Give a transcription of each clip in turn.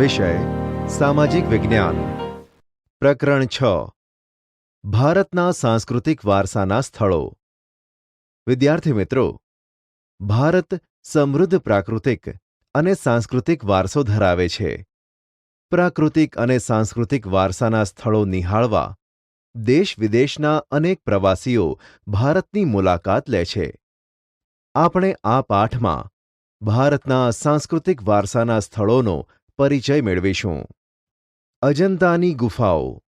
વિષય, સામાજિક વિજ્ઞાન. પ્રકરણ છ. ભારતના સાંસ્કૃતિક વારસાના સ્થળો. વિદ્યાર્થી મિત્રો, ભારત સમૃદ્ધ પ્રાકૃતિક અને સાંસ્કૃતિક વારસો ધરાવે છે. પ્રાકૃતિક અને સાંસ્કૃતિક વારસાના સ્થળો નિહાળવા દેશ વિદેશના અનેક પ્રવાસીઓ ભારતની મુલાકાત લે છે. આપણે આ પાઠમાં ભારતના સાંસ્કૃતિક વારસાના સ્થળોનો પરિચય મેળવીશું. અજંતાની ગુફાઓ.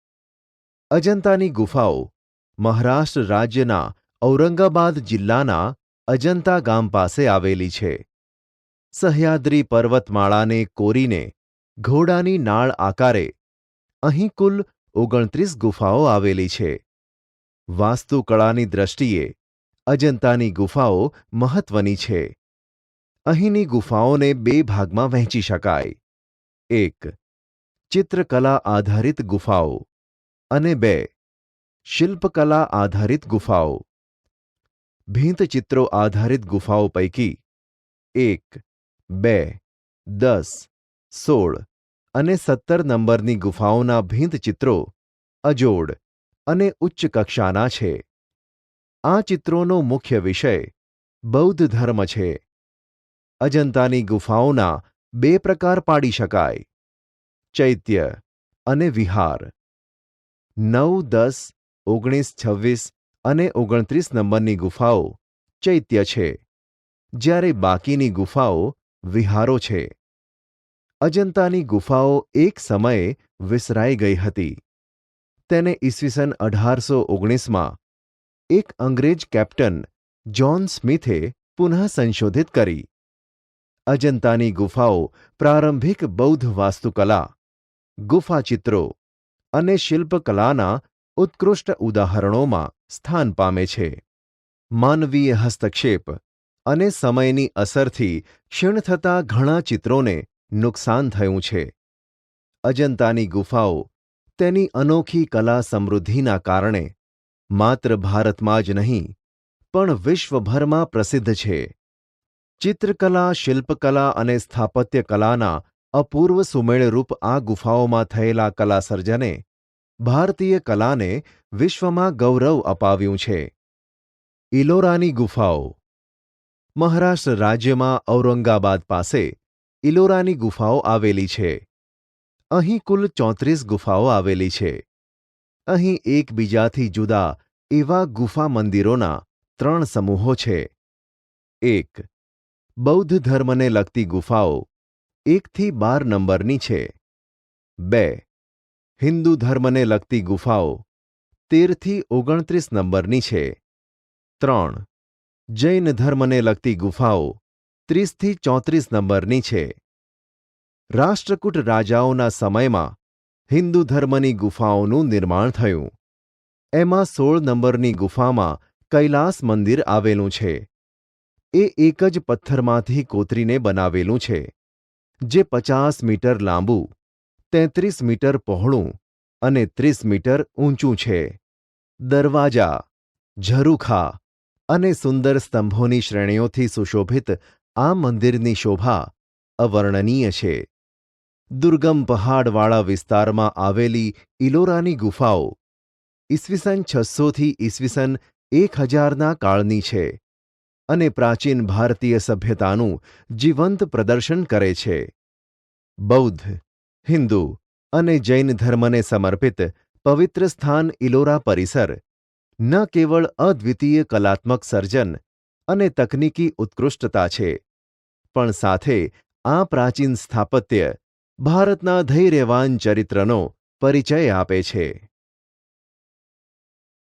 અજંતાની ગુફાઓ મહારાષ્ટ્ર રાજ્યના ઔરંગાબાદ જિલ્લાના અજંતા ગામ પાસે આવેલી છે. સહ્યાદ્રી પર્વતમાળાને કોરીને ઘોડાની નાળ આકારે અહીં કુલ ઓગણત્રીસ ગુફાઓ આવેલી છે. વાસ્તુકળાની દ્રષ્ટિએ અજંતાની ગુફાઓ મહત્વની છે. અહીંની ગુફાઓને બે ભાગમાં વહેંચી શકાય. એક, ચિત્રકલા આધારિત ગુફાઓ અને બે, શિલ્પકલા આધારિત ગુફાઓ. ભીંતચિત્રો આધારિત ગુફાઓ પૈકી એક, બે, દસ, સોળ અને સત્તર નંબરની ગુફાઓના ભીંતચિત્રો અજોડ અને ઉચ્ચ કક્ષાના છે. આ ચિત્રોનો મુખ્ય વિષય બૌદ્ધ ધર્મ છે. અજંતાની ગુફાઓના બે પ્રકાર પાડી શકાય. ચૈત્ય અને વિહાર. નવ, દસ, ઓગણીસ, છવ્વીસ અને ઓગણત્રીસ નંબરની ગુફાઓ ચૈત્ય છે. જ્યારે બાકીની ગુફાઓ વિહારો છે. અજંતાની ગુફાઓ એક સમયે વિસરાઈ ગઈ હતી. તેને ઈસવીસન અઢારસો ઓગણીસમાં એક અંગ્રેજ કેપ્ટન જ્હોન સ્મિથે પુનઃ સંશોધિત કરી. અજંતાની ગુફાઓ પ્રારંભિક બૌદ્ધ વાસ્તુકલા ગુફાચિત્રો અને શિલ્પકલાના ઉત્કૃષ્ટ ઉદાહરણોમાં સ્થાન પામે છે. માનવીય હસ્તક્ષેપ અને સમયની અસરથી ક્ષીણ થતા ઘણા ચિત્રોને નુકસાન થયું છે. અજંતાની ગુફાઓ તેની અનોખી કલા સમૃદ્ધિના કારણે માત્ર ભારતમાં જ નહીં, પણ વિશ્વભરમાં પ્રસિદ્ધ છે. ચિત્રકલા, શિલ્પકલા અને સ્થાપત્ય કલાના અપૂર્વ સુમેળરૂપ આ ગુફાઓમાં થયેલા કલા સર્જને ભારતીય કલાને વિશ્વમાં ગૌરવ અપાવ્યું છે. ઇલોરાની ગુફાઓ. મહારાષ્ટ્ર રાજ્યમાં ઔરંગાબાદ પાસે ઇલોરાની ગુફાઓ આવેલી છે. અહીં કુલ ચોત્રીસ ગુફાઓ આવેલી છે. અહીં એકબીજાથી જુદા એવા ગુફા મંદિરોના ત્રણ સમૂહો છે. એક બૌદ્ધ ધર્મને લગતી ગુફાઓ એકથી બાર નંબરની છે. બે. હિન્દુ ધર્મને લગતી ગુફાઓ તેરથી ઓગણત્રીસ નંબરની છે. ત્રણ. જૈન ધર્મને લગતી ગુફાઓ ત્રીસથી ચોત્રીસ નંબરની છે. રાષ્ટ્રકૂટ રાજાઓના સમયમાં હિન્દુ ધર્મની ગુફાઓનું નિર્માણ થયું. એમાં સોળ નંબરની ગુફામાં કૈલાસ મંદિર આવેલું છે. એ એક જ પથ્થરમાંથી કોતરીને બનાવેલું છે, જે પચાસ મીટર લાંબુ, તેત્રીસ મીટર પહોળું અને ત્રીસ મીટર ઊંચું છે. દરવાજા, ઝરૂખા અને સુંદર સ્તંભોની શ્રેણીઓથી સુશોભિત આ મંદિરની શોભા અવર્ણનીય છે. દુર્ગમ પહાડવાળા વિસ્તારમાં આવેલી ઇલોરાની ગુફાઓ ઈસવીસન છસોથી ઈસવીસન એક હજારના કાળની છે. અને પ્રાચીન ભારતીય સભ્યતાનું જીવંત પ્રદર્શન કરે છે. બૌદ્ધ, હિન્દુ અને જૈન ધર્મને સમર્પિત પવિત્ર સ્થાન ઇલોરા પરિસર, ન કેવળ અદ્વિતીય કલાત્મક સર્જન અને તકનીકી ઉત્કૃષ્ટતા છે, પણ સાથે આ પ્રાચીન સ્થાપત્ય ભારતના ધૈર્યવાન ચરિત્રનો પરિચય આપે છે.